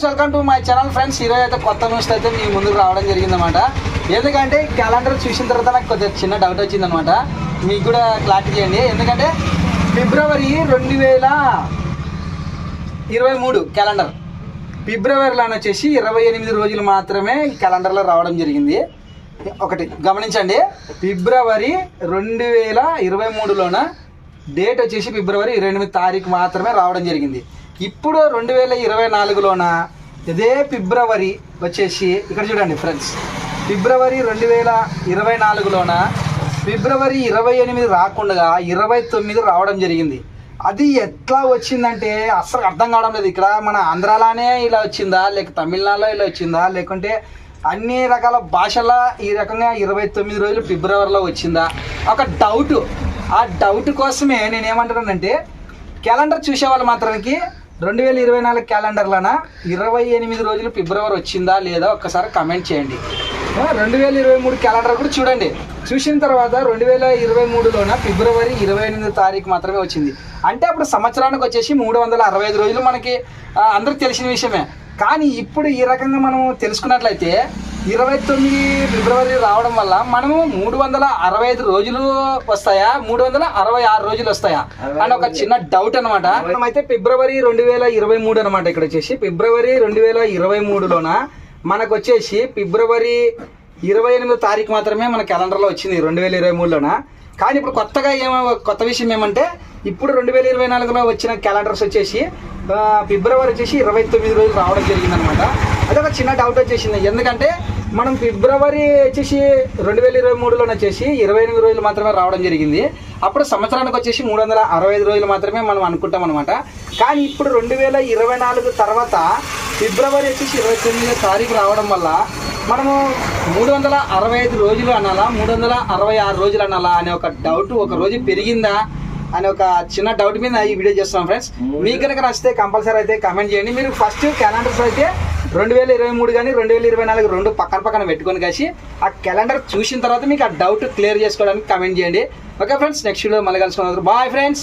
Friends welcome to my channel friends ఈరోజు అయితే కొత్త న్యూస్ అయితే మీ ముందుకు రావడం జరిగిందన్నమాట. ఎందుకంటే క్యాలెండర్ చూసిన తర్వాత నాకు కొద్దిగా చిన్న డౌట్ వచ్చిందనమాట మీకు కూడా క్లారిటీ చేయండి. ఎందుకంటే ఫిబ్రవరి రెండు వేల ఇరవై మూడు క్యాలెండర్ ఫిబ్రవరిలో వచ్చేసి ఇరవై ఎనిమిది రోజులు మాత్రమే క్యాలెండర్లో రావడం జరిగింది. ఒకటి గమనించండి. ఫిబ్రవరి రెండు వేల ఇరవై మూడులోన డేట్ వచ్చేసి ఫిబ్రవరి ఇరవై ఎనిమిది తారీఖు మాత్రమే రావడం జరిగింది. ఇప్పుడు రెండు వేల ఇరవై నాలుగులోన ఇదే ఫిబ్రవరి వచ్చేసి ఇక్కడ చూడండి ఫ్రెండ్స్ ఫిబ్రవరి రెండు వేల ఇరవై నాలుగులోన ఫిబ్రవరి ఇరవై ఎనిమిది రాకుండా ఇరవై తొమ్మిది రావడం జరిగింది. అది ఎట్లా వచ్చిందంటే అస్సలు అర్థం కావడం లేదు. ఇక్కడ మన ఆంధ్రాలోనే ఇలా వచ్చిందా లేక తమిళనాడులో ఇలా వచ్చిందా లేకుంటే అన్ని రకాల భాషల ఈ రకంగా ఇరవై తొమ్మిది రోజులు ఫిబ్రవరిలో వచ్చిందా? ఒక డౌట్ ఆ డౌట్ కోసమే నేనేమంటున్నానంటే క్యాలెండర్ చూసేవాళ్ళు మాత్రానికి రెండు వేల ఇరవై నాలుగు క్యాలెండర్లన ఇరవై ఎనిమిది రోజులు ఫిబ్రవరి వచ్చిందా లేదా ఒక్కసారి కమెంట్ చేయండి. రెండు వేల ఇరవై మూడు క్యాలెండర్ కూడా చూడండి. చూసిన తర్వాత రెండు వేల ఇరవై మూడులోన ఫిబ్రవరి ఇరవై ఎనిమిది తారీఖు మాత్రమే వచ్చింది. అంటే అప్పుడు సంవత్సరానికి వచ్చేసి మూడు వందల అరవై ఐదు రోజులు మనకి అందరికి తెలిసిన విషయమే. కానీ ఇప్పుడు ఈ రకంగా మనం తెలుసుకున్నట్లయితే ఇరవై తొమ్మిది ఫిబ్రవరి రావడం వల్ల మనము మూడు వందల అరవై ఐదు రోజులు వస్తాయా? మూడు వందల అరవై ఆరు రోజులు వస్తాయా? అని ఒక చిన్న డౌట్ అనమాట అయితే ఫిబ్రవరి రెండు వేల ఇరవై మూడు అనమాట ఇక్కడ వచ్చేసి. ఫిబ్రవరి రెండు వేల ఇరవై మూడులోన మనకు వచ్చేసి ఫిబ్రవరి ఇరవై ఎనిమిదో తారీఖు మాత్రమే మన క్యాలెండర్లో వచ్చింది రెండు వేల ఇరవై మూడులోన. కానీ ఇప్పుడు కొత్తగా ఏమో కొత్త విషయం ఏమంటే ఇప్పుడు రెండు వేల ఇరవై నాలుగులో వచ్చిన క్యాలెండర్స్ వచ్చేసి ఫిబ్రవరి వచ్చేసి ఇరవై తొమ్మిది రోజులు రావడం జరిగింది అనమాట అదొక చిన్న డౌట్ వచ్చేసింది. ఎందుకంటే మనం ఫిబ్రవరి వచ్చేసి రెండు వేల ఇరవై మూడులోనే వచ్చేసి ఇరవై ఎనిమిది రోజులు మాత్రమే రావడం జరిగింది. అప్పుడు సంవత్సరానికి వచ్చేసి మూడు వందల అరవై ఐదు రోజులు మాత్రమే మనం అనుకుంటాం అనమాట కానీ ఇప్పుడు రెండు వేల ఇరవై నాలుగు తర్వాత ఫిబ్రవరి వచ్చేసి ఇరవై తొమ్మిదో తారీఖు రావడం వల్ల మనము మూడు వందల అరవై ఐదు రోజులు అనాలా మూడు వందల అరవై ఆరు రోజులు అనాలా అనే ఒక డౌట్ ఒక రోజు పెరిగిందా అనే ఒక చిన్న డౌట్ మీద ఈ వీడియో చేస్తున్నాం ఫ్రెండ్స్ మీకు కనుక నచ్చితే కంపల్సరీ అయితే కామెంట్ చేయండి. మీరు ఫస్ట్ క్యాలెండర్స్ అయితే రెండు వేల ఇరవై మూడు కానీ రెండు వేల ఇరవై నాలుగు రెండు పక్కన పక్కన పెట్టుకొని కలిసి ఆ క్యాలెండర్ చూసిన తర్వాత మీకు ఆ డౌట్ క్లియర్ చేసుకోవడానికి కమెంట్ చేయండి. ఓకే ఫ్రెండ్స్ నెక్స్ట్ వీడియో మళ్ళీ కలుసుకున్నారు బాయ్ ఫ్రెండ్స్